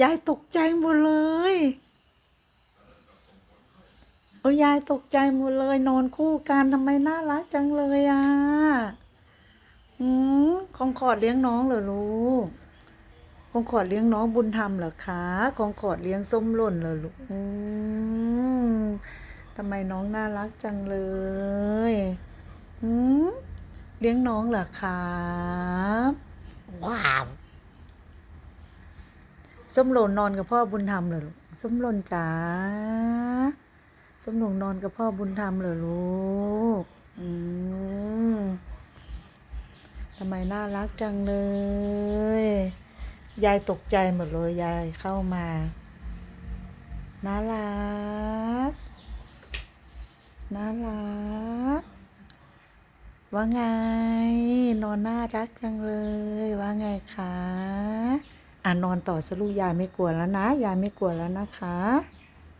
ยายตกใจหมดเลยโอ้ยายตกใจหมดเลยนอนคู่กันทำไมน่ารักจังเลยอะอืมของขอดเลี้ยงน้องเหรอลูกของขอดเลี้ยงน้องบุญธรรมเหรอคะของขอดเลี้ยงส้มหล่นเหรอลูกอืมทำไมน้องน่ารักจังเลยอืมเลี้ยงน้องเหรอครับว้าว ส้มหล่นนอนกับพ่อบุญธรรมเหรอลูกส้มหล่นจ๋าส้มหล่นนอนกับพ่อบุญธรรมเหรอลูกอืมทำไมน่ารักจังเลย ยายตกใจหมดเลยยายเข้ามาน่ารักน่ารักว่าไง นอนน่ารักจังเลย ว่าไงคะ อ่านอนต่อสลูกยายไม่กลัวแล้วนะ ยายไม่กลัวแล้วนะคะ